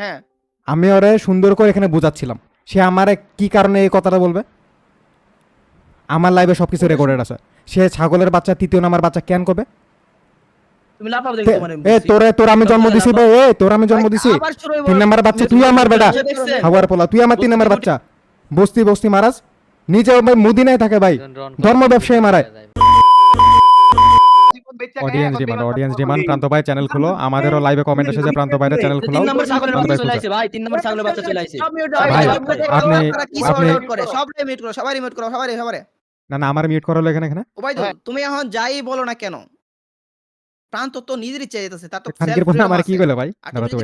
হ্যাঁ। আমি ওরে সুন্দর করে এখানে বোঝাচ্ছিলাম। সে আমারে কি কারণে এই কথাটা বলবে? আমার লাইভে সবকিছু রেকর্ডেড আছে। সে ছাগলের বাচ্চা তৃতীয় নাম্বার বাচ্চা কেন করবে? তুমি লাফাও দেখি তে- এ তোরে তোর আমি জন্ম দিছি বে এ তোর আমি জন্ম দিছি। আবার শুরু হইবো। তিন নাম্বার বাচ্চা তুই আমার বেটা। দেখছে? হাওয়ার পোলা তুই আমার তিন নাম্বার বাচ্চা। বস্তি বস্তি মারাস নিজে মুদিনায় থাকে ভাই। ধর্ম ব্যবসায়ী মারায়। Audience demand audience demand Pranto ভাই চ্যানেল খুলো। আমাদেরও লাইভে কমেন্ট এসেছে প্রান্ত ভাইরা চ্যানেল খোলাও তিন নম্বর ছাগলের বাচ্চা চলে। আসে। ভাই তিন নম্বর ছাগলের বাচ্চা চলে আসে। সব mute ভাই, হয়, ভাই, আপনি- হয়, আপনি- করে? সবাই মিউট করো সবাই মিউট করো সবাই সবাই না না আমার মিউট করা হলো এখানে এখানে। ওবাইদুল তুমি এখন যাই বলো না কেন? প্রান্ত তো নিজের ইচ্ছা যেতেছে তার তো আমার কি কইলো ভাই?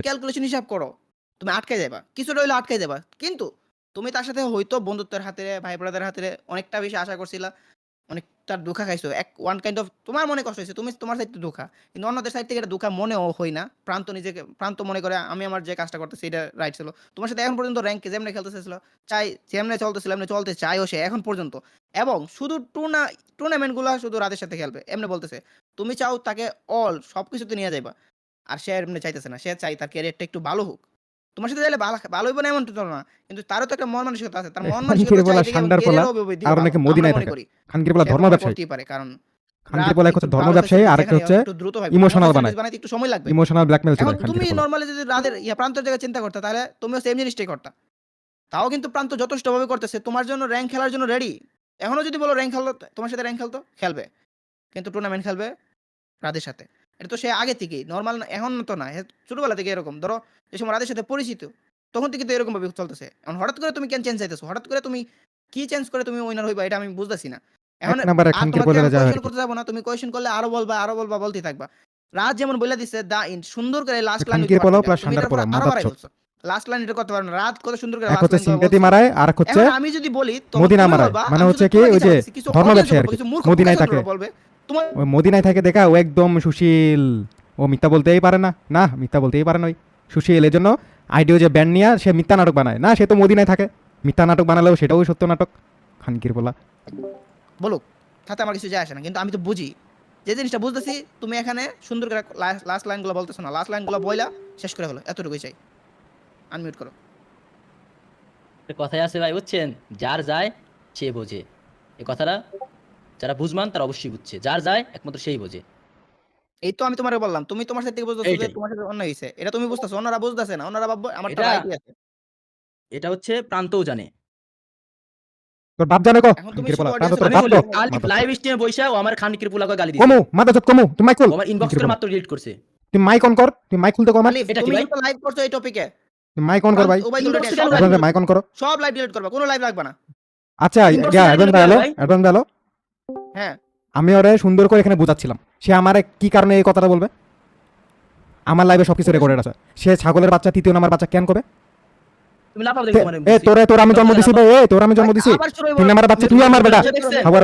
ক্যালকুলেশন হিসাব করো তুমি আটকে যাবা। কিছুটা হইলে আটকে যাবা। কিন্তু তুমি তার সাথে হয়তো বন্ধুত্বের হাতে ভাই ব্রাদার হাতে অনেকটা বেশি আশা করছিলা। অনেকটা দুঃখা খাইছো। এক ওয়ান কাইন্ড অফ তোমার মনে কষ্ট হয়েছে তুমি তোমার সাইড দুঃখা। কিন্তু অন্যদের সাইড থেকে এটা দুঃখা মনেও হয় না। প্রান্ত নিজেকে, প্রান্ত মনে করে, আমি আমার যে কাজটা করতেছি, এটা রাইট ছিল। তোমার সাথে এখন পর্যন্ত র্যাঙ্কে যেমনি খেলতেছিল, চাই, যেমনি চলতেছিল, এমনি চলতে চাইও সে এখন পর্যন্ত। এবং শুধু টুর্না টুর্নামেন্টগুলো শুধু রাতের সাথে খেলবে, এমনি বলতেছে। তুমি চাও তাকে অল সব কিছুতে নিয়ে যাইবা। আর সে এমনি চাইতেছে না। সে চাই তার ক্যারিয়ারটা একটু ভালো হোক। তোমার সাথে চাইলে ভালো হইব না এমন তো না। কিন্তু তারও তো একটা মন মানসিকতা আছে। তার মন মানসিকতা বলা, আর ভালো। নাকি আমরা মদিনায় থাকে। খানকির পোলা ধর্ম এরকম ব্যবসায়ী। পারে কারণ খানকির পোলা একটু হচ্ছে ধর্ম ব্যবসায়ী আর একটা হচ্ছে হয়। emotional বানায়। বানাইতে একটু সময় লাগবে। ইমোশনাল ব্ল্যাকমেল ছিল তুমি নর্মালি যদি রাতের ইয়া প্রান্তের জায়গায় চিন্তা করতে তাহলে তুমিও সেম জিনিসটাই করতা। তাও কিন্তু প্রান্ত যথেষ্ট ভাবে করতেছে। তোমার জন্য র্যাঙ্ক খেলার জন্য রেডি এখনও যদি বলো র্যাঙ্ক খেলো তোমার সাথে র্যাঙ্ক খেলতো খেলবে। কিন্তু টুর্নামেন্ট খেলবে রাদের সাথে। এটা তো সে আগে থেকেই নর্মাল এখন তো না ছোটবেলা থেকে এরকম। ধরো যে সময় রাদের সাথে পরিচিত তখন থেকে তো এরকম ভাবে চলতেছে। এখন হঠাৎ করে তুমি কেন চেঞ্জ চাইতেছো? হঠাৎ করে তুমি কি চেঞ্জ করে তুমি উইনার হইবা এটা আমি বুঝতেছি না। এখন নাম্বারে খানকির তোমাকে পোলা আমি করতে যাব না তুমি কোয়েশ্চেন করলে আরও বলবা আরও বলবা বলতেই থাকবা। রাত যেমন বলে দিছে দা ইন সুন্দর করে লাস্ট লাইন খানকির পোলাও plus ঠান্ডার পোলাও, মাদার চোদ। লাস্ট লাইন এটা করতে পারো না? রাত কত সুন্দর করে গুলো সিম্পেথি বলছে। মারায় আর হচ্ছে আমি যদি বলি তখন মদিনা মারায়। মানে হচ্ছে কি ওই যে ধর্ম ব্যবসায়ী আর কি। মদিনায় থাকে। বলবে। তোমার ওই মদিনায় থাকে দেখা ও একদম সুশীল। ও মিথ্যা বলতেই পারে না। না মিথ্যা বলতেই পারে না ওই। সুশীল এই জন্য আইডিও যে ব্যান্ড নিয়ে সে মিথ্যা নাটক বানায়। না সে তো মদিনায় থাকে। মিথ্যা নাটক বানালেও সেটাও সত্য নাটক। খানকির পোলা বলুক তাতে আমার কিছু যায় আসে না। কিন্তু আমি তো বুঝি যে জিনিসটা বুঝতেছি তুমি এখানে সুন্দর করে লাস্ট লাইনগুলো বলতেছো না। লাস্ট লাইনগুলো বইলা শেষ করে হলো এতটুকুই চাই। আনমিউট করো। কথাই আছে ভাই বুঝছেন? যার যায় সে বোঝে। এই কথাটা যারা বুঝমান তারা অবশ্যই বুঝছে। যার যায় একমাত্র সেই বোঝে। এই তো আমি তোমারে বললাম তুমি তোমার সাথে বুঝতেছো যে তোমার সাথে অন্য হইছে। এটা তুমি বুঝতেছো অন্যরা বুঝতেছে না অন্যরা ভাববো আমার তো এটা- রাইটই আছে। এটা হচ্ছে প্রান্তও জানে। তোর বাপ জানে কো। এখন তুমি খানকির পোলা। শুধু প্রান্ত তোর বাপ তো। বলো, লাইভ স্ট্রিমে বৈশা ও আমার খানকির পুলাকে গালি দিছে। কমু মাথা চত কমু তুই মাইক খুল। আমার ইনবক্স করে মাত্র ডিলিট করছে। তুমি মাইক অন কর তুই মাইক খুলতে কর আমার। এটা কি ভাই? লাইভ করছ এই টপিকে তুই মাইক অন কর ভাই। মাইক অন করো। সব লাইভ ডিলিট করবা কোনো লাইভ লাগবে না। আচ্ছা yeah advance hello advance hello হ্যাঁ। আমি ওরে সুন্দর করে এখানে বোঝাচ্ছিলাম। সে আমারে কি কারণে এই কথাটা বলবে? আমার লাইভে সবকিছু রেকর্ডেড আছে। সে ছাগলের বাচ্চা তৃতীয় নাম্বার বাচ্চা কেন করবে? এ তোরে তোর আমি জন্ম দিছি এ তোর আমি জন্ম দিছি। তিন নাম্বার বাচ্চা তুই আমার বেটা?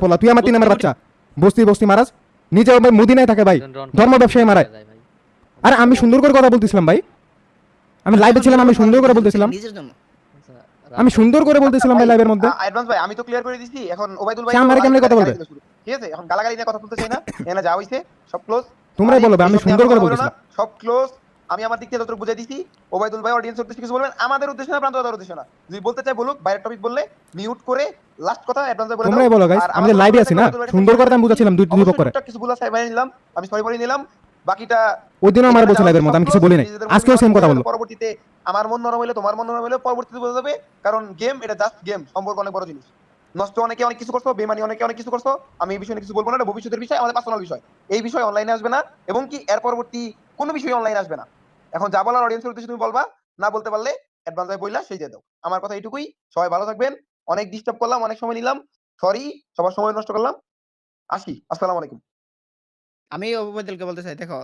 পোলা তুই আমার তিন নাম্বার বাচ্চা। বস্তি বস্তি মারাস নিজে মুদিনায় থাকে ভাই। ধর্ম ব্যবসায়ী মারায়। আরে আমি সুন্দর করে কথা বলতেছিলাম ভাই। আমি লাইভে ছিলাম আমি সুন্দর করে বলতেছিলাম। আমি সুন্দর করে বলতেছিলাম ভাই লাইভের মধ্যে। অ্যাডভান্স ভাই আমি তো ক্লিয়ার করে দিছি। এখন ওবাইদুল ভাই আমারে কেমনে কথা বলবে? ঠিক আছে? এখন গালাগালি নিয়ে কথা বলতে চাই না। এখানে যা হইছে সব ক্লোজ তোমরাই বলো আমি সুন্দর করে বলতেছিলাম সব ক্লোজ আমি আমার দিক থেকে যতটুকু বুঝাই দিছি ওবাইদুল ভাই অডিয়েন্স উদ্দেশ্যে কিছু বলবেন? আমাদের উদ্দেশ্যে না প্রান্ত দাদার উদ্দেশ্যে না। যদি বলতে চাই বলুক বাইরের টপিক বললে মিউট করে লাস্ট কথা অ্যাডভান্স বলে তোমরাই বলো গাইস আর আমি আমার লাইভে আছি না? সুন্দর করে আমি বুঝাচ্ছিলাম দুই দুই করে কিছু নিলাম। আমি সরি বলে নিলাম। বাকিটা ওই দিনও আমার বলছে লাইভের আমি কিছু বলি নাই আজকেও সেম কথা বলব পরবর্তীতে আমার মন নরম হইলে তোমার মন নরম হইলে পরবর্তীতে বোঝা যাবে কারণ গেম এটা জাস্ট গেম সম্পর্ক অনেক বড় জিনিস। নষ্ট অনেকে অনেক কিছু করছ বেমানি অনেকে অনেক কিছু করছ, আমি এই বিষয়ে কিছু বলব না ভবিষ্যতের বিষয়, আমাদের পার্সোনাল বিষয়। এই বিষয় অনলাইনে আসবে না, এবং কি এর পরবর্তী কোনো বিষয় অনলাইনে আসবে না। এখন যা বলার অডিয়েন্সের উদ্দেশ্যে তুমি বলবা, না বলতে পারলে অ্যাডভান্স ভাই বইলা সেই দাও। আমার কথা এইটুকুই, সবাই ভালো থাকবেন, অনেক ডিস্টার্ব করলাম, অনেক সময় নিলাম সরি সবার সময় নষ্ট করলাম। আসি, আসসালামু আলাইকুম। আমি ওবাইদুলকে বলতে চাই, দেখো